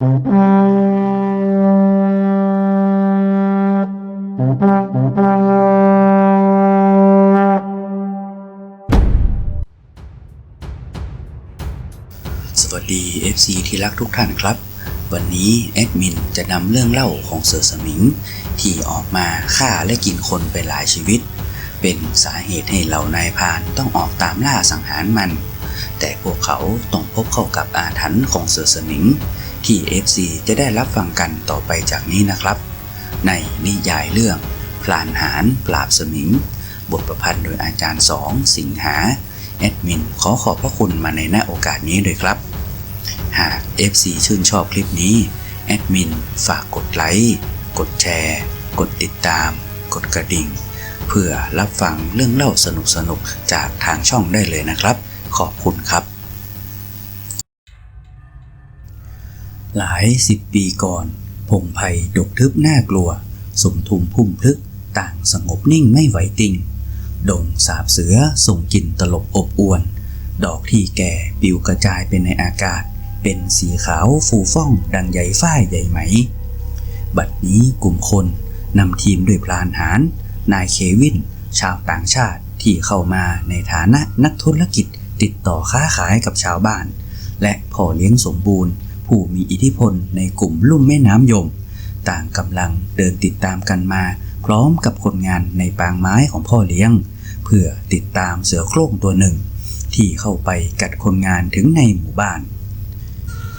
สวัสดี FC ที่รักทุกท่านครับ วันนี้แอดมินจะนำเรื่องเล่าของเสือสมิง ที่ออกมาฆ่าและกินคนไปหลายชีวิต เป็นสาเหตุให้เหล่านายพานต้องออกตามล่าสังหารมัน แต่พวกเขาต้องพบเข้ากับอาถรรพ์ของเสือสมิง ที่ FC จะได้รับฟังกันต่อไปจากนี้นะครับ ในนิยายเรื่องพลานหารปราบสมิง บทประพันธ์โดยอาจารย์สองสิงหาแอดมินขอขอบพระคุณมาในหน้าโอกาสนี้ด้วยครับ หาก FC ชื่นชอบคลิปนี้แอดมินฝากกดไลค์กดแชร์ กดติดตาม กดกระดิ่ง เพื่อรับฟังเรื่องเล่าสนุกๆจากทางช่องได้เลยนะครับ ขอบคุณครับ หลายสิบปีก่อน พงไพ่ดกทึบน่ากลัว สมทุมพุ่มพลึกต่างสงบนิ่งไม่ไหวติงดงสาบเสือส่งกลิ่นตลบอบอวน ดอกที่แก่ปลิวกระจายเป็นในอากาศ เป็นสีขาวฟูฟ่องดังใยฝ้ายใยไหม บัดนี้กลุ่มคนนำทีมด้วยพลานหาร นายเควิน ชาวต่างชาติที่เข้ามาในฐานะนักธุรกิจติดต่อค้าขายกับชาวบ้าน และพ่อเลี้ยงสมบูรณ์ ผู้มีอิทธิพลในกลุ่มลุ่มแม่น้ำยม ต่างกำลังเดินติดตามกันมา พร้อมกับคนงานในปางไม้ของพ่อเลี้ยง เพื่อติดตามเสือโคร่งตัวหนึ่ง ที่เข้าไปกัดคนงานถึงในหมู่บ้าน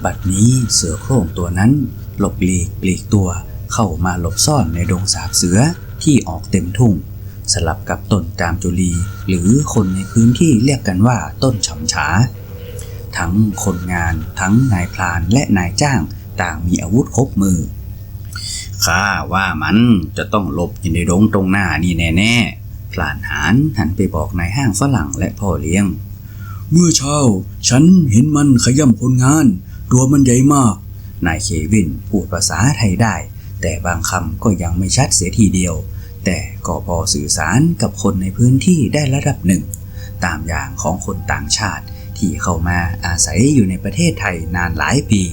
บัดนี้เสือโคร่งตัวนั้น หลบหลีกปลีกตัวเข้ามาหลบซ่อนในดงสาบเสือที่ออกเต็มทุ่ง สลับกับต้นจามจุลี หรือคนในพื้นที่เรียกกันว่าต้นฉำฉา ทั้งคนงาน ทั้งนายพรานและนายจ้าง ต่างมีอาวุธครบมือ ข้าว่ามันจะต้องหลบอยู่ในดงตรงหน้านี่แน่ๆพลานหารหันไปบอกนายห้างฝรั่งและพ่อเลี้ยง เมื่อเช้า ฉันเห็นมันขย่ำคนงาน ตัวมันใหญ่มาก นายเควินพูดภาษาไทยได้ แต่บางคำก็ยังไม่ชัดเสียทีเดียว แต่ก็พอสื่อสารกับคนในพื้นที่ได้ระดับหนึ่งตามอย่างของคนต่างชาติ ที่เข้ามาอาศัยอยู่ในประเทศไทยนานหลายปี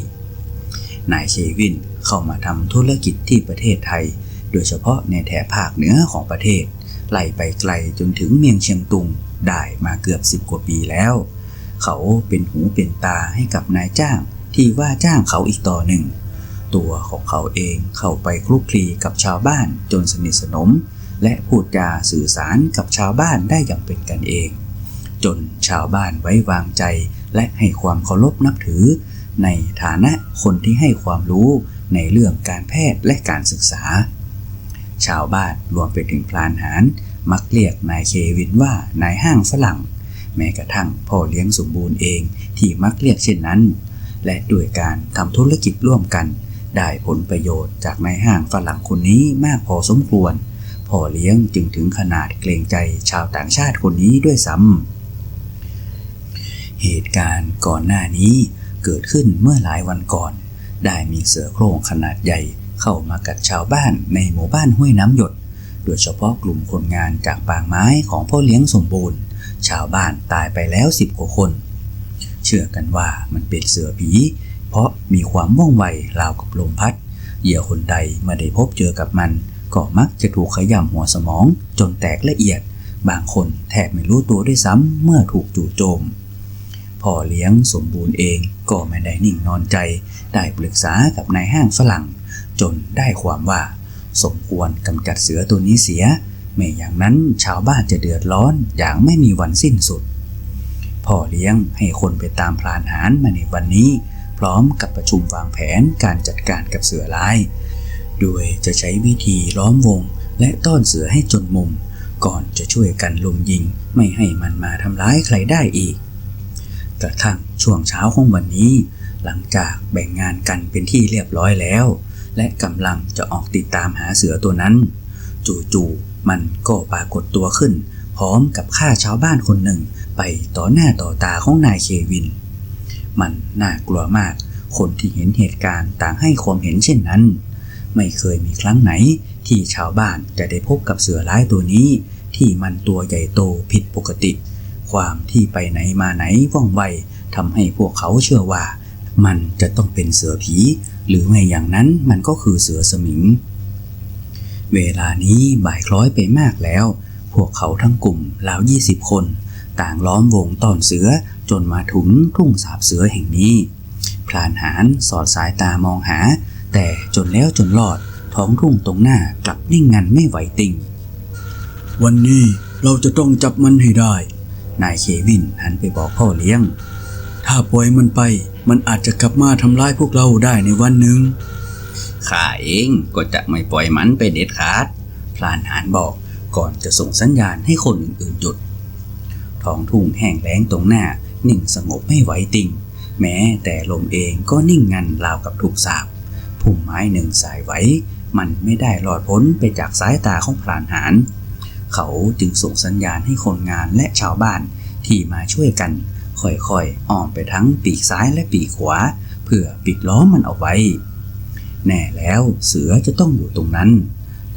นายเควินเข้ามาทำธุรกิจที่ประเทศไทย โดยเฉพาะในแถบภาคเหนือของประเทศ ไล่ไปไกลจนถึงเมียงเชียงตุงได้มาเกือบสิบกว่าปีแล้ว เขาเป็นหูเป็นตาให้กับนายจ้างที่ว่าจ้างเขาอีกต่อหนึ่ง ตัวของเขาเองเข้าไปคลุกคลีกับชาวบ้านจนสนิทสนม และพูดจาสื่อสารกับชาวบ้านได้อย่างเป็นกันเอง จนชาวบ้านไว้วางใจ และให้ความเคารพนับถือ ในฐานะคนที่ให้ความรู้ในเรื่องการแพทย์และการศึกษา ชาวบ้านรวมไปถึงพลานหารมักเรียกนายเควินว่านายห้างฝรั่ง แม้กระทั่งพ่อเลี้ยงสมบูรณ์เองที่มักเรียกเช่นนั้น และด้วยการทำธุรกิจร่วมกัน ได้ผลประโยชน์จากนายห้างฝรั่งคนนี้มากพอสมควรพ่อเลี้ยงจึงถึงขนาดเกรงใจชาวต่างชาติคนนี้ด้วยซ้ำ เหตุการณ์ก่อนหน้านี้เกิดขึ้นเมื่อหลายวันก่อน ได้มีเสือโคร่งขนาดใหญ่เข้ามากัดชาวบ้านในหมู่บ้านห้วยน้ำหยด โดยเฉพาะกลุ่มคนงานจากปางไม้ของพ่อเลี้ยงสมบูรณ์ ชาวบ้านตายไปแล้วสิบกว่าคน เชื่อกันว่ามันเป็นเสือผี เพราะมีความว่องไวราวกับลมพัด เหยื่อคนใดเมื่อได้พบเจอกับมัน ก็มักจะถูกขย่ำหัวสมองจนแตกละเอียด บางคนแทบไม่รู้ตัวด้วยซ้ำเมื่อถูกจู่โจม พ่อเลี้ยงสมบูรณ์เองก็ไม่ได้นิ่งนอนใจ ได้ปรึกษากับนายห้างฝรั่ง จนได้ความว่า สมควรกำจัดเสือตัวนี้เสีย ไม่อย่างนั้นชาวบ้านจะเดือดร้อนอย่างไม่มีวันสิ้นสุด พ่อเลี้ยงให้คนไปตามพลานหารมาในวันนี้ พร้อมกับประชุมวางแผนการจัดการกับเสือร้าย โดยจะใช้วิธีล้อมวงและต้อนเสือให้จนมุม ก่อนจะช่วยกันลุมยิงไม่ให้มันมาทำร้ายใครได้อีก กระทั่งช่วงเช้าของวันนี้ หลังจากแบ่งงานกันเป็นที่เรียบร้อยแล้ว และกำลังจะออกติดตามหาเสือตัวนั้น จู่ๆมันก็ปรากฏตัวขึ้น พร้อมกับฆ่าชาวบ้านคนหนึ่งไปต่อหน้าต่อตาของนายเควิน มันน่ากลัวมาก คนที่เห็นเหตุการณ์ต่างให้ความเห็นเช่นนั้น ไม่เคยมีครั้งไหนที่ชาวบ้านจะได้พบกับเสือร้ายตัวนี้ ที่มันตัวใหญ่โตผิดปกติ ความที่ไปไหนมาไหนว่องไวทำให้พวกเขาเชื่อว่า มันจะต้องเป็นเสือผี หรือไม่อย่างนั้นมันก็คือเสือสมิง เวลานี้บ่ายคล้อยไปมากแล้ว พวกเขาทั้งกลุ่มราวยี่สิบคน ต่างล้อมวงต้อนเสือจนมาถึงทุ่งสาบเสือแห่งนี้พลานหารสอดสายตามองหา แต่จนแล้วจนรอดท้องทุ่งตรงหน้ากลับนิ่งงันไม่ไหวติงวันนี้เราจะต้องจับมันให้ได้ นายเควินหันไปบอกพ่อเลี้ยง ถ้าปล่อยมันไป มันอาจจะกลับมาทำร้ายพวกเราได้ในวันหนึ่งข้าเองก็จะไม่ปล่อยมันไปเด็ดขาด พลานหานบอกก่อนจะส่งสัญญาณให้คนอื่นๆหยุด ท้องทุ่งแห้งแล้งตรงหน้า นิ่งสงบไม่ไหวติงแม้แต่ลมเองก็นิ่งงันราวกับถูกสาบพุ่มไม้หนึ่งสายไว้ มันไม่ได้หลอดพ้นไปจากสายตาของพลานหาน เขาจึงส่งสัญญาณให้คนงานและชาวบ้านที่มาช่วยกัน ค่อยๆอ้อมไปทั้งปีกซ้ายและปีกขวา เพื่อปิดล้อมมันเอาไว้ แน่แล้วเสือจะต้องอยู่ตรงนั้น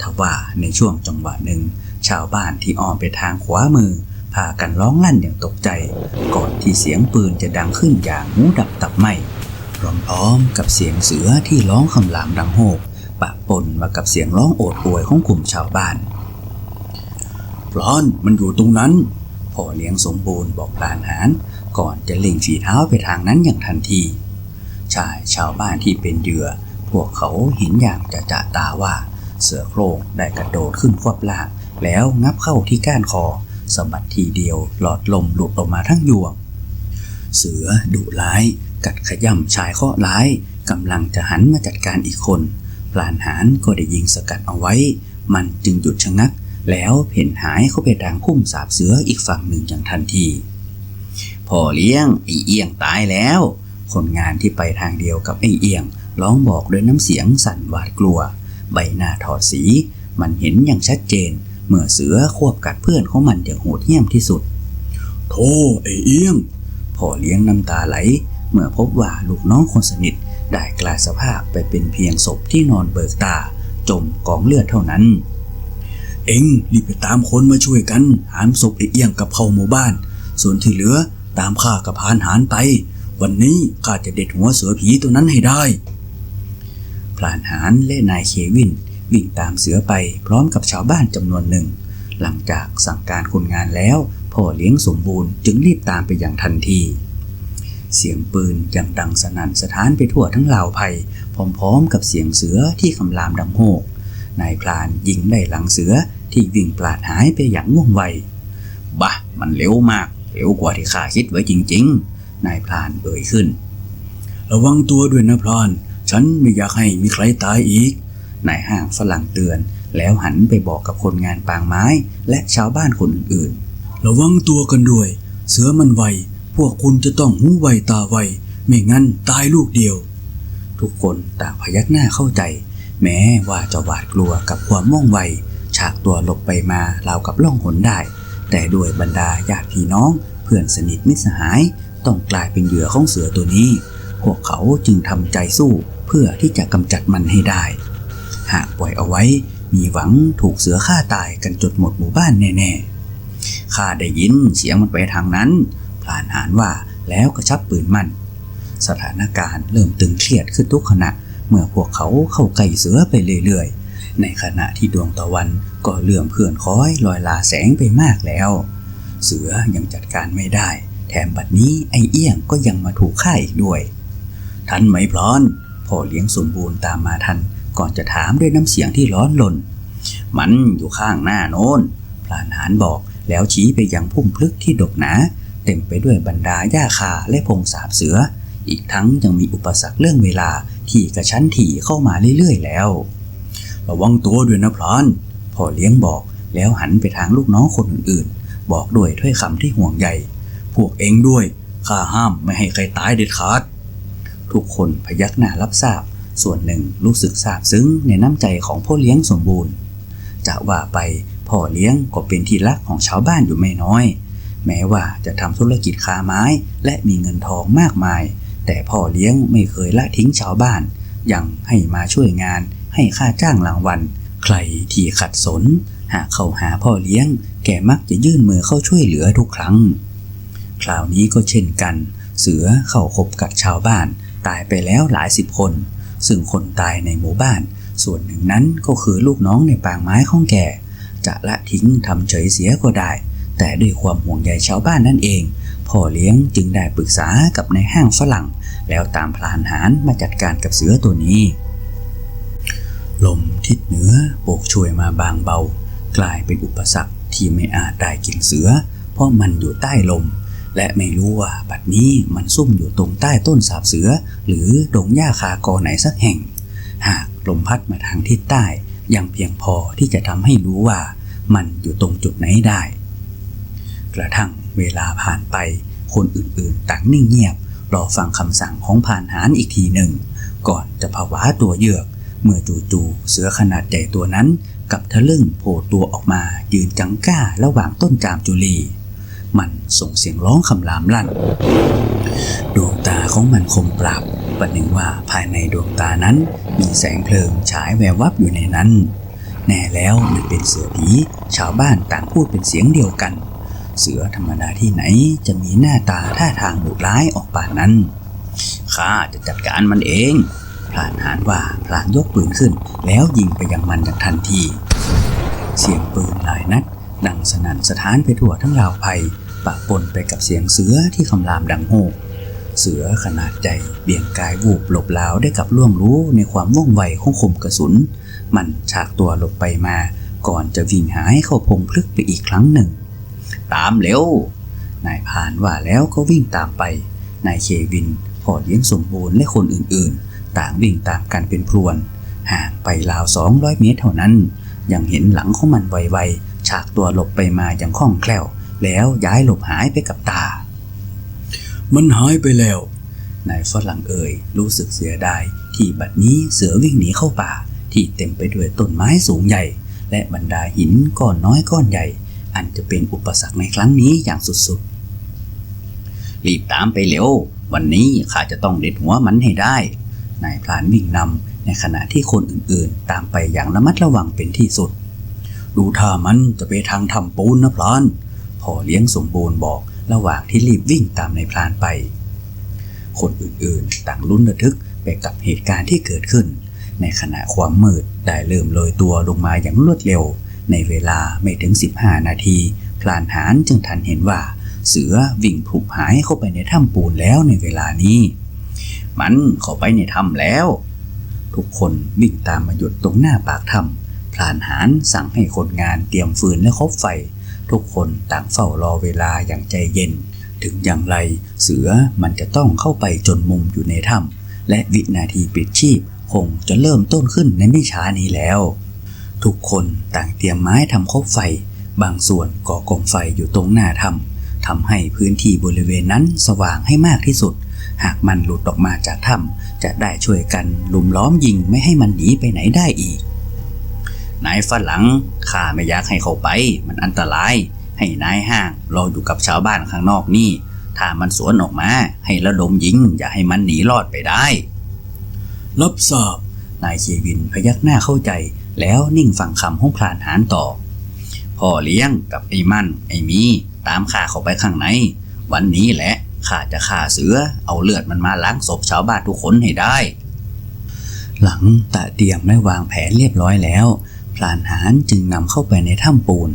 ทว่าในช่วงจังหวะหนึ่ง ชาวบ้านที่อ้อมไปทางขวามือ พากันร้องลั่นอย่างตกใจ ก่อนที่เสียงปืนจะดังขึ้นอย่างหูดับตับไหมพร้อมๆกับเสียงเสือที่ร้องคำรามดังโหกปะปนมากับเสียงร้องโอดโอยของกลุ่มชาวบ้าน พลอนมันอยู่ตรงนั้น พ่อเลี้ยงสมบูรณ์บอกพลานหารก่อนจะเล็งฝีเท้าไปทางนั้นอย่างทันที ชายชาวบ้านที่เป็นเหยื่อ พวกเขาเห็นอย่างจะจะตาว่า เสือโครงได้กระโดดขึ้นควบล่าง แล้วงับเข้าที่ก้านคอสะบัดทีเดียวหลอดลมหลุดออกมาทั้งยวง เสือดุร้าย กัดขย่ำชายข้อร้ายกำลังจะหันมาจัดการอีกคน พลานหารก็ได้ยิงสกัดเอาไว้ มันจึงหยุดชะงัก แล้วเพ่นหายเข้าไปทางพุ่มสาบเสืออีกฝั่งหนึ่งอย่างทันทีพ่อเลี้ยงไอเอียงตายแล้ว คนงานที่ไปทางเดียวกับไอเอียงร้องบอกด้วยน้ำเสียงสั่นหวาดกลัว ใบหน้าถอดสี มันเห็นอย่างชัดเจน เมื่อเสือควบกัดเพื่อนของมันอย่างโหดเหี้ยมที่สุดโธ่ไอเอียงพ่อเลี้ยงน้ำตาไหล เมื่อพบว่าลูกน้องคนสนิทได้กลายสภาพไปเป็นเพียงศพที่นอนเบิกตา จมกองเลือดเท่านั้น เอ็งรีบไปตามคนมาช่วยกัน หามศพไอ้เอียงกับเข้าหมู่บ้าน ส่วนที่เหลือตามข้ากับพานหารไป วันนี้ข้าจะเด็ดหัวเสือผีตัวนั้นให้ได้พลานหารและนายเควิน วิ่งตามเสือไปพร้อมกับชาวบ้านจำนวนหนึ่ง หลังจากสั่งการคนงานแล้ว พ่อเลี้ยงสมบูรณ์จึงรีบตามไปอย่างทันที เสียงปืนยังดังสนั่นสถานไปทั่วทั้งลาวไผ่พร้อมๆ กับเสียงเสือที่คำรามดังโหกนายพลานยิงได้หลังเสือ ที่วิ่งปลาดหายไปอย่างว่องไวบะมันเร็วมาก เร็วกว่าที่ข้าคิดไว้จริง ๆ นายพลานเอ่ยขึ้น ระวังตัวด้วยนะพลาน ฉันไม่อยากให้มีใครตายอีก นายห้างฝรั่งเตือน แล้วหันไปบอกกับคนงานปางไม้ และชาวบ้านคนอื่นๆ ระวังตัวกันด้วย เสือมันไว พวกคุณจะต้องหูไวตาไว ไม่งั้นตายลูกเดียว ทุกคนต่างพยักหน้าเข้าใจ แม้ว่าจะหวาดกลัวกับความว่องไว ฉากตัวหลบไปมาราวกับล่องหนได้ แต่ด้วยบรรดาญาติพี่น้อง เพื่อนสนิทมิตรสหาย ต้องกลายเป็นเหยื่อของเสือตัวนี้ พวกเขาจึงทำใจสู้เพื่อที่จะกำจัดมันให้ได้ หากปล่อยเอาไว้ มีหวังถูกเสือฆ่าตายกันจดหมดหมู่บ้านแน่ๆข้าได้ยินเสียงมันไปทางนั้นพลานหานว่าแล้วก็ชับปืนมันสถานการณ์เริ่มตึงเครียดขึ้นทุกขณะ เมื่อพวกเขาเข้าใกล้เสือไปเรื่อยๆ ในขณะที่ดวงตะวันก็เลื่อมเพื่อนคอยลอยลาแสงไปมากแล้ว เสือยังจัดการไม่ได้ แถมบัดนี้ไอเอี้ยงก็ยังมาถูกฆ่าอีกด้วยทันไหมพลอนพ่อเลี้ยงสมบูรณ์ตามมาทัน ก่อนจะถามด้วยน้ำเสียงที่ร้อนลน มันอยู่ข้างหน้าโน้นพลานหานบอกแล้วชี้ไปยังพุ่มพลึกที่ดกหนา เต็มไปด้วยบรรดาหญ้าคาและพงสาบเสือ อีกทั้งยังมีอุปสรรคเรื่องเวลาที่กระชั้นถี่เข้ามาเรื่อยๆแล้ว ระวังตัวด้วยนะพลานพ่อเลี้ยงบอกแล้วหันไปทางลูกน้องคนอื่นๆ บอกด้วยถ้อยคำที่ห่วงใยพวกเองด้วยข้าห้ามไม่ให้ใครตายเด็ดขาด ทุกคนพยักหน้ารับทราบ ส่วนหนึ่งรู้สึกซาบซึ้งในน้ำใจของพ่อเลี้ยงสมบูรณ์ จะว่าไปพ่อเลี้ยงก็เป็นที่รักของชาวบ้านอยู่ไม่น้อย แม้ว่าจะทำธุรกิจค้าไม้และมีเงินทองมากมาย แต่พ่อเลี้ยงไม่เคยละทิ้งชาวบ้าน ยังให้มาช่วยงาน ให้ค่าจ้างรางวัล ใครที่ขัดสน หากเข้าหาพ่อเลี้ยง แกมักจะยื่นมือเข้าช่วยเหลือทุกครั้ง คราวนี้ก็เช่นกัน เสือเข้าคบกับชาวบ้าน ตายไปแล้วหลายสิบคน ซึ่งคนตายในหมู่บ้าน ส่วนหนึ่งนั้นก็คือลูกน้องในปางไม้ของแก จะละทิ้งทำเฉยเสียก็ได้ แต่ด้วยความห่วงใยชาวบ้านนั่นเอง พ่อเลี้ยงจึงได้ปรึกษากับในห้างฝรั่งแล้วตามพลานหารมาจัดการกับเสือตัวนี้ ลมทิศเหนือโบกช่วยมาบางเบา กลายเป็นอุปสรรคที่ไม่อาจได้กินเสือ เพราะมันอยู่ใต้ลม และไม่รู้ว่าบัดนี้มันซุ่มอยู่ตรงใต้ต้นสาบเสือ หรือดงหญ้าคากอไหนสักแห่ง หากลมพัดมาทางทิศใต้ยังเพียงพอที่จะทำให้รู้ว่ามันอยู่ตรงจุดไหนได้ กระทั่งเวลาผ่านไป คนอื่นๆต่างนิ่งเงียบ รอฟังคำสั่งของผ่านหารอีกทีหนึ่ง ก่อนจะผวาตัวเยือก เมื่อจู่ๆเสือขนาดใหญ่ตัวนั้นกับทะลึ่งโผล่ตัวออกมายืนจังก้าระหว่างต้นจามจุลี มันส่งเสียงร้องคำรามลั่น ดวงตาของมันคมปราบประหนึ่งว่าภายในดวงตานั้นมีแสงเพลิงฉายแวววับอยู่ในนั้น แน่แล้วมันเป็นเสือผีชาวบ้านต่างพูดเป็นเสียงเดียวกัน เสือธรรมดาที่ไหนจะมีหน้าตาท่าทางดุร้ายออกป่านนั้นข้าจะจัดการมันเอง พลานหานว่าพลางยกปืนขึ้น แล้วยิงไปยังมันอย่างทันที เสียงปืนหลายนัด ดังสนั่นสถานไปทั่วทั้งราวไพปะปนไปกับเสียงเสือที่คำรามดังโหกเสือขนาดใหญ่เบี่ยงกายวูบหลบลาวได้กับล่วงรู้ในความว่องไวของคมกระสุน มันฉากตัวหลบไปมา ก่อนจะวิ่งหายเข้าพงพลึกไปอีกครั้งหนึ่ง ตามเร็วนายพรานว่าแล้วก็วิ่งตามไป นายเควินพ่อเลี้ยงสมบูรณ์และคนอื่นๆ ต่างวิ่งตามกันเป็นพรวน ห่างไปราว 200 เมตรเท่านั้น ยังเห็นหลังของมันไวๆ ฉากตัวหลบไปมาอย่างคล่องแคล่ว แล้วย้ายหลบหายไปกับตา มันหายไปแล้ว นายฝรั่งเอ่ยรู้สึกเสียดายที่บัดนี้เสือวิ่งหนีเข้าป่า ที่เต็มไปด้วยต้นไม้สูงใหญ่ และบรรดาหินก้อนน้อยก้อนใหญ่ อันจะเป็นอุปสรรคในครั้งนี้อย่างสุดๆ รีบตามไปเร็ววันนี้ข้าจะต้องเด็ดหัวมันให้ได้ นายพลานวิ่งนำในขณะที่คนอื่นๆ ตามไปอย่างระมัดระวังเป็นที่สุด ดูท่ามันจะไปทางทำปูนนะพลานพ่อเลี้ยงสมบูรณ์บอกระหว่างที่รีบวิ่งตามในพลานไป คนอื่นๆ ต่างลุ้นระทึกไปกับเหตุการณ์ที่เกิดขึ้น ในขณะความมืดได้เริ่มโรยตัวลงมาอย่างรวดเร็ว ในเวลาไม่ถึง 15 นาทีพลานหารจึงทันเห็นว่า เสือวิ่งผุบหายเข้าไปในถ้ำปูนแล้วในเวลานี้ มันเข้าไปในถ้ำแล้ว ทุกคนวิ่งตามมาหยุดตรงหน้าปากถ้ำพลานหารสั่งให้คนงานเตรียมฟืนและคบไฟ ทุกคนต่างเฝ้ารอเวลาอย่างใจเย็น ถึงอย่างไรเสือมันจะต้องเข้าไปจนมุมอยู่ในถ้ำและวินาทีปิดชีพคงจะเริ่มต้นขึ้นในไม่ช้านี้แล้ว ทุกคนต่างเตรียมไม้ทำคบไฟ บางส่วนก่อกองไฟอยู่ตรงหน้าถ้ำทำให้พื้นที่บริเวณนั้นสว่างให้มากที่สุด หากมันหลุดออกมาจากถ้ำจะได้ช่วยกันลุมล้อมยิงไม่ให้มันหนีไปไหนได้อีก นายฝรั่งข้าไม่อยากให้เขาไป มันอันตราย ให้นายห้างรออยู่กับชาวบ้านข้างนอกนี่ ถ้ามันสวนออกมา ให้ระดมยิง อย่าให้มันหนีรอดไปได้ รับทราบนายเควินพยักหน้าเข้าใจ แล้วนิ่งฟังคำของพลานหารต่อพ่อเลี้ยงกับไอ้มั่นไอ้มี ตามข้าเข้าไปข้างใน วันนี้แหละ ข้าจะฆ่าเสือ เอาเลือดมันมาล้างศพชาวบ้านทุกคนให้ได้ หลังตะเตรียมและวางแผนเรียบร้อยแล้วพลานหารจึงนำเข้าไปในถ้ำปูน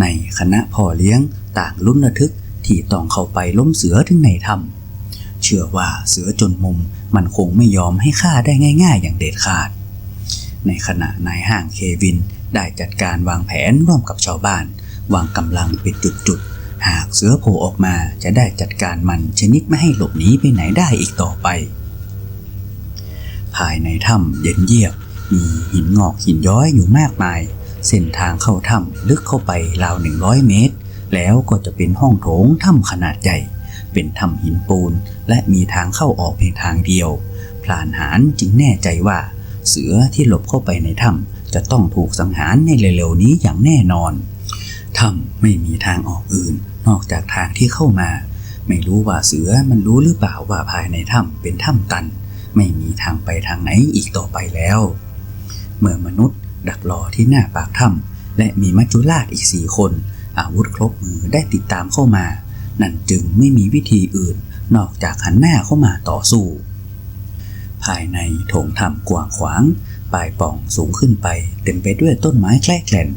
ในคณะพ่อเลี้ยงต่างลุ้นระทึกที่ต้องเข้าไปล้มเสือถึงในถ้ำเชื่อว่าเสือจนมุมมันคงไม่ยอมให้ฆ่าได้ง่าย ๆ อย่างเด็ดขาด ในขณะนายห้างเควินได้จัดการวางแผนร่วมกับชาวบ้าน วางกำลังเป็นจุดๆ หากเสือโผล่ออกมาจะได้จัดการมันชนิดไม่ให้หลบหนีไปไหนได้อีกต่อไป ภายในถ้ำเย็นเยียบ มีหินงอกหินย้อยอยู่มากมาย เส้นทางเข้าถ้ำลึกเข้าไปราว100เมตร แล้วก็จะเป็นห้องโถงถ้ำขนาดใหญ่ เป็นถ้ำหินปูน และมีทางเข้าออกเพียงทางเดียว พลานหารจึงแน่ใจว่า เสือที่หลบเข้าไปในถ้ำจะต้องถูกสังหารในเร็วๆนี้อย่างแน่นอน ถ้ำไม่มีทางออกอื่น นอกจากทางที่เข้ามา ไม่รู้ว่าเสือมันรู้หรือเปล่าว่าภายในถ้ำเป็นถ้ำตัน ไม่มีทางไปทางไหนอีกต่อไปแล้ว เมื่อมนุษย์ ดักรอที่หน้าปากถ้ำและมีมัจจุราชอีกสี่คน อาวุธครบมือได้ติดตามเข้ามา นั่นจึงไม่มีวิธีอื่น นอกจากหันหน้าเข้ามาต่อสู้ ภายในโถงถ้ำกว้างขวางปลายป่องสูงขึ้นไปเต็มไปด้วยต้นไม้แคลแกล่น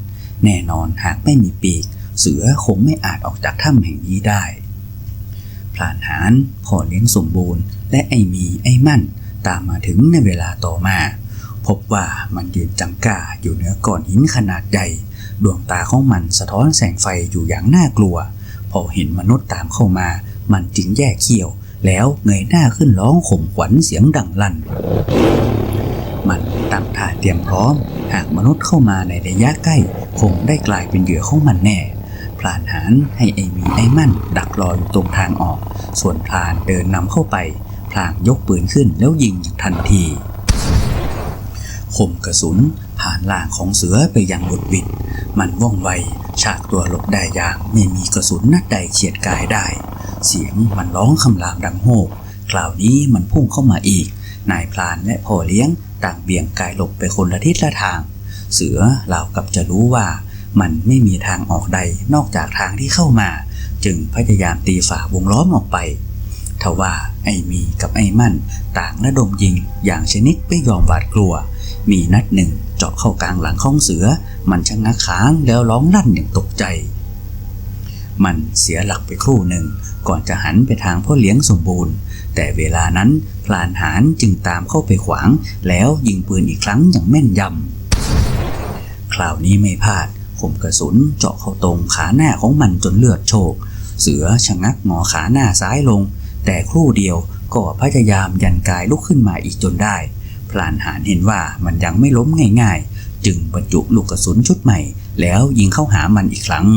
แน่นอนหากไม่มีปีก เสือคงไม่อาจออกจากถ้ำแห่งนี้ได้พลานหานพ่อเลี้ยงสมบูรณ์ และไอมีไอมั่น ตามมาถึงในเวลาต่อมา พบว่ามันยืนจังก้าอยู่เหนือก้อนหินขนาดใหญ่ ดวงตาของมันสะท้อนแสงไฟอยู่อย่างน่ากลัว พอเห็นมนุษย์ตามเข้ามา มันจึงแยกเขี้ยว แล้วเงยหน้าขึ้นร้องข่มขวัญเสียงดังลั่น มันตั้งท่าเตรียมพร้อม หากมนุษย์เข้ามาในระยะใกล้ คงได้กลายเป็นเหยื่อของมันแน่พลานหานให้ไอมีไอมั่น ดักรออยู่ตรงทางออก ส่วนพลานเดินนำเข้าไปพลางยกปืนขึ้นแล้วยิงอย่างทันทีคมกระสุนผ่านล่างของเสือไปอย่างบุดบิด มันว่องไว ฉากตัวหลบได้อย่างไม่มีกระสุนนัดใดเฉียดกายได้ เสียงมันร้องคำรามดังโหกคราวนี้มันพุ่งเข้ามาอีก นายพลานและพ่อเลี้ยง ต่างเบี่ยงกายหลบไปคนละทิศละทาง เสือเหล่ากับจะรู้ว่ามันไม่มีทางออกใดนอกจากทางที่เข้ามา จึงพยายามตีฝ่าวงล้อมออกไปทว่าไอ้มีกับไอ้มั่น ต่างระดมยิงอย่างชนิดไม่ยอมหวาดกลัว มีนัดหนึ่งเจาะเข้ากลางหลังของเสือ มันชะงักค้างแล้วร้องลั่นอย่างตกใจ มันเสียหลักไปครู่หนึ่ง ก่อนจะหันไปทางพ่อเลี้ยงสมบูรณ์ แต่เวลานั้นพลานหานจึงตามเข้าไปขวาง แล้วยิงปืนอีกครั้งอย่างแม่นยำ คราวนี้ไม่พลาดคมกระสุนเจาะเข้าตรงขาหน้าของมันจนเลือดโชก เสือชะงักงอขาหน้าซ้ายลง แต่ครู่เดียวก็พยายามยันกายลุกขึ้นมาอีกจนได้ พลานหานเห็นว่ามันยังไม่ล้มง่ายๆ จึงบรรจุลูกกระสุนชุดใหม่ แล้วยิงเข้าหามันอีกครั้ง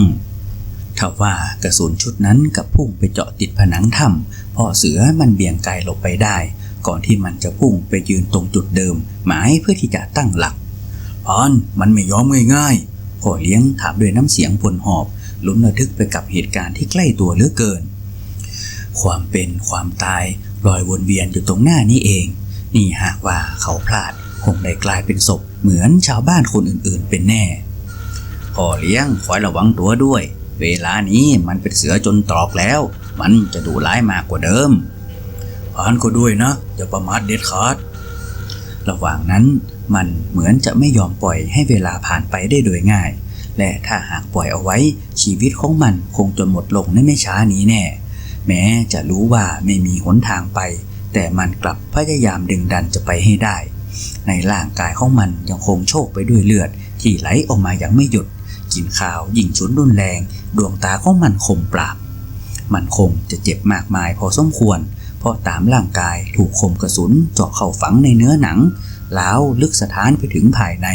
ทว่ากระสุนชุดนั้นกับพุ่งไปเจาะติดผนังถ้ำพอเสือมันเบี่ยงกายหลบไปได้ ก่อนที่มันจะพุ่งไปยืนตรงจุดเดิม หมายเพื่อที่จะตั้งหลักพอนมันไม่ยอมง่ายๆพ่อเลี้ยงถามด้วยน้ำเสียงปนหอบลุ้นระทึกไปกับเหตุการณ์ที่ใกล้ตัวเหลือเกิน ความเป็นความตายลอยวนเวียนอยู่ตรงหน้านี้เอง นี่หากว่าเขาพลาดคงได้กลายเป็นศพเหมือนชาวบ้านคนอื่นๆเป็นแน่พ่อเลี้ยงคอยระวังตัวด้วย เวลานี้มันเป็นเสือจนตรอกแล้ว มันจะดุร้ายมากกว่าเดิมพานก็ด้วยนะ อย่าประมาทเด็ดขาด ระหว่างนั้นมันเหมือนจะไม่ยอมปล่อยให้เวลาผ่านไปได้โดยง่าย และถ้าหากปล่อยเอาไว้ ชีวิตของมันคงจะหมดลงในไม่ช้านี้แน่ แม้จะรู้ว่าไม่มีหนทางไป แต่มันกลับพยายามดึงดันจะไปให้ได้ ในร่างกายของมันยังคงโชกไปด้วยเลือดที่ไหลออกมาอย่างไม่หยุด กินข้าวยิ่งฉุนรุนแรง ดวงตาของมันคมปราบ มันคงจะเจ็บมากมายพอสมควร เพราะตามร่างกายถูกคมกระสุนเจาะเข้าฝังในเนื้อหนังแล้วลึกสถานไปถึงภายใน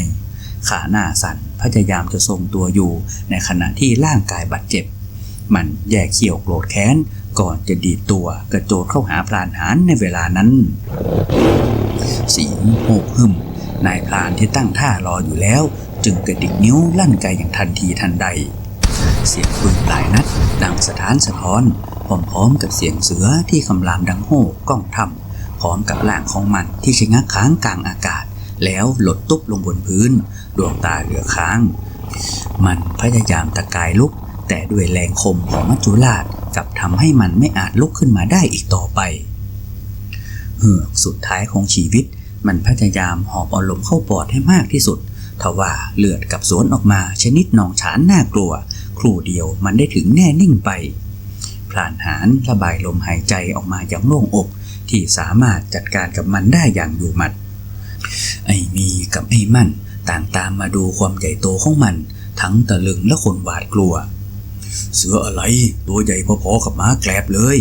ขาหน้าสั่นพยายามจะทรงตัวอยู่ในขณะที่ร่างกายบาดเจ็บ มันแยกเขี้ยวโกรธแค้น ก่อนจะดีดตัวกระโจนเข้าหาพรานหารในเวลานั้นเสียงโหกหึมนายพรานที่ตั้งท่ารออยู่แล้ว จึงกระดิกนิ้วลั่นไกอย่างทันทีทันใด เสียงปืนหลายนัด ดังสถานสะท้อน พร้อมๆกับเสียงเสือที่คำรามดังโห่ก้องทำพร้อมกับร่างของมันที่ชะงักค้างกลางอากาศ แล้วหลดตุ๊บลงบนพื้น ดวงตาเหลือค้าง มันพยายามตะกายลุก แต่ด้วยแรงคมของมัจจุราชกลับทำให้มันไม่อาจลุกขึ้นมาได้อีกต่อไปเหือกสุดท้ายของชีวิต มันพยายามหอบอาลมเข้าปอดให้มากที่สุด ทว่าเลือดกับสวนออกมาชนิดหนองฉานน่ากลัว ครู่เดียวมันได้ถึงแน่นิ่งไป พลานหารระบายลมหายใจออกมาอย่างโล่งอก ที่สามารถจัดการกับมันได้อย่างอยู่หมัด ไอ้มีกับไอ้มั่นต่างตามมาดูความใหญ่โตของมัน ทั้งตะลึงและคนหวาดกลัว เสืออะไรตัวใหญ่พอๆกับม้าแกลบเลย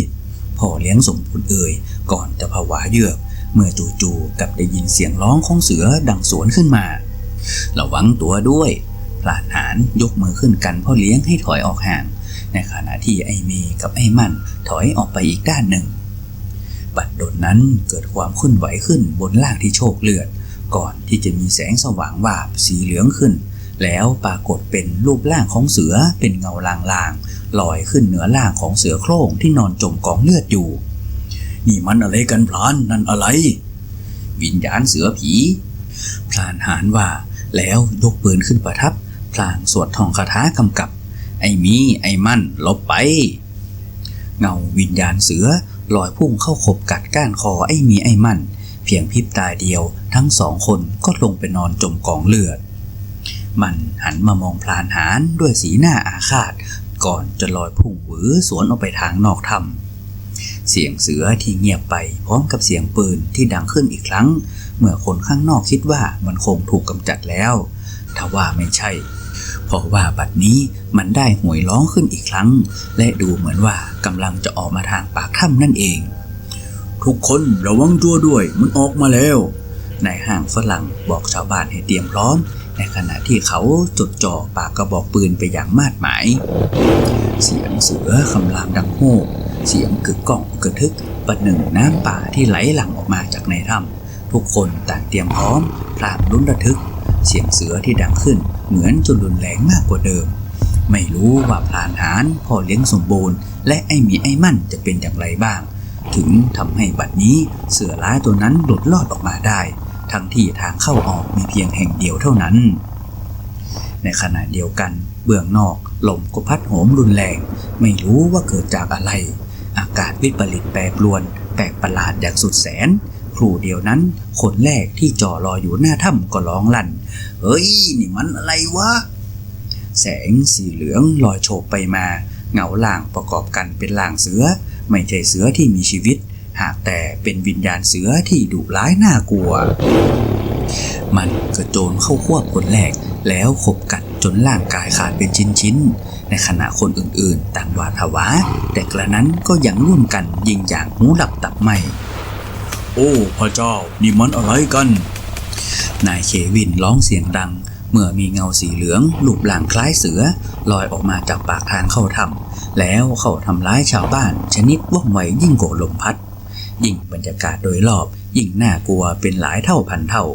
พ่อเลี้ยงสมบูรณ์เอ่ยก่อนจะผวาเยือก เมื่อจู่ๆกับได้ยินเสียงร้องของเสือดังสวนขึ้นมา ระวังตัวด้วย พลานหารยกมือขึ้นกันพ่อเลี้ยงให้ถอยออกห่าง ในขณะที่ไอ้เมย์กับไอ้มันถอยออกไปอีกด้านหนึ่ง บัดดลนั้นเกิดความขึ้นไหวขึ้นบนล่างที่โชกเลือด ก่อนที่จะมีแสงสว่างวาบสีเหลืองขึ้น แล้วปรากฏเป็นรูปร่างของเสือเป็นเงาลางๆลอยขึ้นเหนือล่างของเสือโคร่งที่นอนจมกองเลือดอยู่นี่มันอะไรกันพลานนั่นอะไร วิญญาณเสือผี พลานหานว่า แล้วยกปืนขึ้นประทับ พลางสวดทองคาถากำกับ ไอ้มีไอ้มั่นลบไป เงาวิญญาณเสือลอยพุ่งเข้าขบกัดก้านคอไอ้มีไอ้มั่น เพียงพริบตาเดียวทั้งสองคนก็ลงไปนอนจมกองเลือด มันหันมามองพลานหารด้วยสีหน้าอาฆาต ก่อนจะลอยพุ่งหวือสวนออกไปทางนอกถ้ำเสียงเสือที่เงียบไปพร้อมกับเสียงปืนที่ดังขึ้นอีกครั้ง เมื่อคนข้างนอกคิดว่ามันคงถูกกำจัดแล้วทว่าไม่ใช่ เพราะว่าบัดนี้มันได้หวยร้องขึ้นอีกครั้ง และดูเหมือนว่ากำลังจะออกมาทางปากถ้ำนั่นเอง ทุกคนระวังตัวด้วยมันออกมาแล้วนายห้างฝรั่งบอกชาวบ้านให้เตรียมพร้อม ในขณะที่เขาจดจ่อปากกระบอกปืนไปอย่างมาดหมาย เสียงเสือคำรามดังโห่เสียงกึกก้องกระทึกประหนึ่งน้ำป่าที่ไหลหลั่งออกมาจากในถ้ำ ทุกคนต่างเตรียมพร้อมพลางลุ้นระทึก เสียงเสือที่ดังขึ้นเหมือนจนรุนแรงมากกว่าเดิม ไม่รู้ว่าพลานหารพ่อเลี้ยงสมบูรณ์ และไอ้หมีไอ้มั่นจะเป็นอย่างไรบ้าง ถึงทำให้บัดนี้เสือร้ายตัวนั้นหลุดลอดออกมาได้ ทั้งที่ทางเข้าออกมีเพียงแห่งเดียวเท่านั้น ในขณะเดียวกัน เบื้องนอกลมก็พัดโหมรุนแรง ไม่รู้ว่าเกิดจากอะไร อากาศวิปริตแปรปรวนแปลกประหลาดอย่างสุดแสน ครูเดียวนั้น คนแรกที่จ่อรออยู่หน้าถ้ำก็ร้องลั่น เฮ้ย นี่มันอะไรวะ แสงสีเหลืองลอยโฉบไปมา เงาล่างประกอบกันเป็นล่างเสือ ไม่ใช่เสือที่มีชีวิต หากแต่เป็นวิญญาณเสือที่ดุร้ายน่ากลัว มันกระโจนเข้าควบคนแรก แล้วขบกัดจนร่างกายขาดเป็นชิ้นๆ ในขณะคนอื่นๆ ต่างหวาดผวาแต่กระนั้นก็ยังร่วมกันยิงอย่างหูหลับตับไหม โอ้พระเจ้า นี่มันอะไรกัน นายเควินร้องเสียงดัง เมื่อมีเงาสีเหลืองรูปร่างคล้ายเสือ ลอยออกมาจากปากทางเข้าถ้ำแล้วเข้าทำร้ายชาวบ้าน ชนิดว่องไวยิ่งกว่าลมพัด ยิ่งบรรยากาศโดยรอบ ยิ่งน่ากลัวเป็นหลายเท่าพันเท่า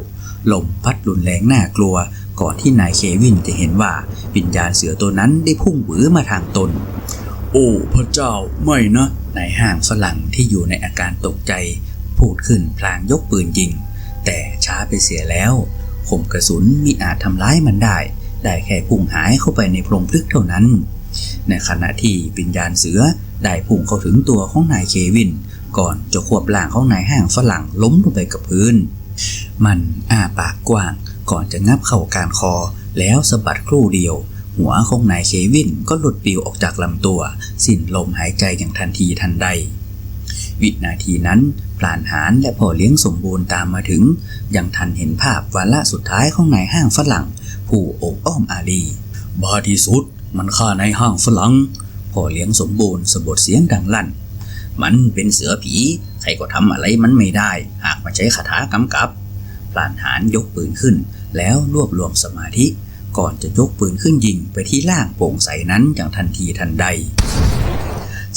ลมพัดรุนแรงน่ากลัว ก่อนที่นายเควินจะเห็นว่าวิญญาณเสือตัวนั้นได้พุ่งหวือมาทางตนโอ้ พระเจ้าไม่นะนายห้างฝรั่งที่อยู่ในอาการตกใจ พูดขึ้นพลางยกปืนยิง แต่ช้าไปเสียแล้วคมกระสุนมิอาจทำร้ายมันได้ ได้แค่พุ่งหายเข้าไปในโพรงพลึกเท่านั้น ในขณะที่วิญญาณเสือได้พุ่งเข้าถึงตัวของนายเควิน ก่อนจะควบร่างของนายห้างฝรั่งล้มลงไปกับพื้น มันอ้าปากกว้าง ก่อนจะงับเข้าการคอ แล้วสะบัดครู่เดียว หัวของนายเควินก็หลุดปลิวออกจากลำตัว สิ้นลมหายใจอย่างทันทีทันใด วินาทีนั้น พลานหารและพ่อเลี้ยงสมบูรณ์ตามมาถึง ยังทันเห็นภาพวาระสุดท้ายของนายห้างฝรั่ง ผู้โอบอ้อมอารีบาที่สุด มันฆ่านายห้างฝรั่งพ่อเลี้ยงสมบูรณ์สะบดเสียงดังลั่น มันเป็นเสือผี ใครก็ทำอะไรมันไม่ได้ หากมาใช้คาถากำกับพลานหารยกปืนขึ้น แล้วรวบรวมสมาธิ ก่อนจะยกปืนขึ้นยิงไปที่ล่างโปร่งใสนั้นอย่างทันทีทันใด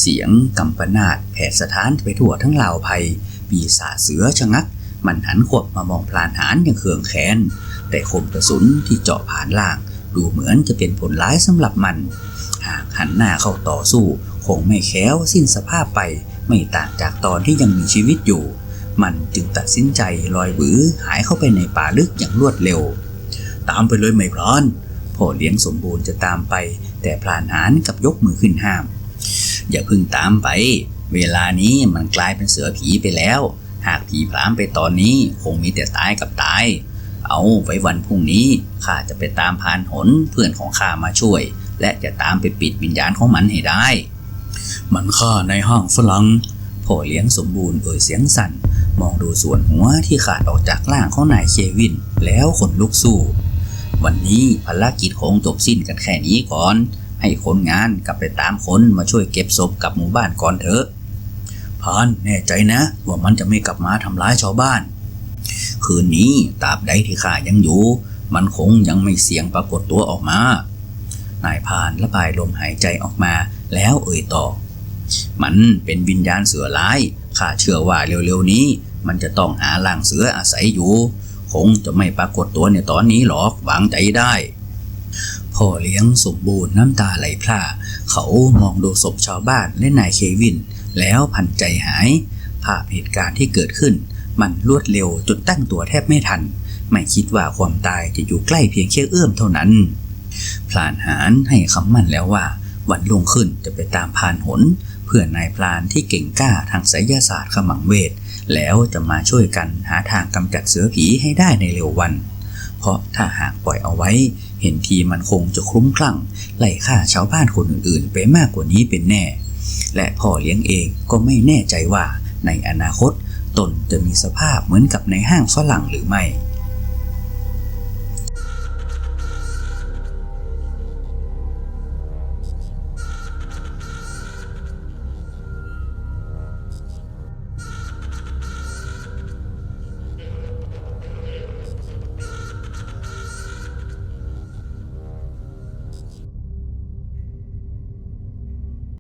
เสียงกำปนาดแผ่สถานไปทั่วทั้งลาวภัย ปีศาจเสือชะงัก มันหันขวบมามองพลานหารอย่างเคืองแค้น แต่คมกระสุนที่เจาะผ่านล่าง ดูเหมือนจะเป็นผลร้ายสำหรับมัน หากหันหน้าเข้าต่อสู้ คงไม่แค้วสิ้นสภาพไป ไม่ต่างจากตอนที่ยังมีชีวิตอยู่ มันจึงตัดสินใจลอยหวือหายเข้าไปในป่าลึกอย่างรวดเร็ว ตามไปเลยไม่พรานพ่อเลี้ยงสมบูรณ์จะตามไป แต่พลานหารกับยกมือขึ้นห้าม อย่าพึ่งตามไป เวลานี้มันกลายเป็นเสือผีไปแล้ว หากผีพรามไปตอนนี้คงมีแต่ตายกับตาย เอาไว้วันพรุ่งนี้ข้าจะไปตามพานหนเพื่อนของข้ามาช่วย และจะตามไปปิดวิญญาณของมันให้ได้ มันฆ่าในห้างฝรั่งพ่อเลี้ยงสมบูรณ์เอ่ยเสียงสั่น มองดูส่วนหัวที่ขาดออกจากร่างของนายเควิน แล้วขนลุกสู้ วันนี้ภารกิจคงจบสิ้นกันแค่นี้ก่อน ให้คนงานกลับไปตามคนมาช่วยเก็บศพกับหมู่บ้านก่อนเถอะ พานแน่ใจนะ ว่ามันจะไม่กลับมาทำร้ายชาวบ้าน คืนนี้ตราบใดที่ข้ายังอยู่ มันคงยังไม่เสียงปรากฏตัวออกมา นายพานระบายลมหายใจออกมาแล้วเอ่ยต่อ มันเป็นวิญญาณเสือร้ายข้าเชื่อว่าเร็วๆนี้ มันจะต้องหาล่างเสืออาศัยอยู่ คงจะไม่ปรากฏตัวในตอนนี้หรอกวางใจได้พ่อเลี้ยงสมบูรณ์น้ำตาไหลพร่าเขามองดูศพชาวบ้านและนายเควิน แล้วพันใจหาย ภาพเหตุการณ์ที่เกิดขึ้น มันรวดเร็วจนตั้งตัวแทบไม่ทัน ไม่คิดว่าความตายจะอยู่ใกล้เพียงแค่เอื้อมเท่านั้นพลานหารให้คำมั่นแล้วว่า วันรุ่งขึ้นจะไปตามพานหน เพื่อนนายพลานที่เก่งกล้าทางไสยศาสตร์ขมังเวท แล้วจะมาช่วยกันหาทางกำจัดเสือผีให้ได้ในเร็ววัน เพราะถ้าหากปล่อยเอาไว้ เห็นทีมันคงจะคลุ้มคลั่งไล่ฆ่าชาวบ้านคนอื่นๆ ไปมากกว่านี้เป็นแน่ และพ่อเลี้ยงเองก็ไม่แน่ใจว่าในอนาคตตนจะมีสภาพเหมือนกับในห้างฝรั่งหรือไม่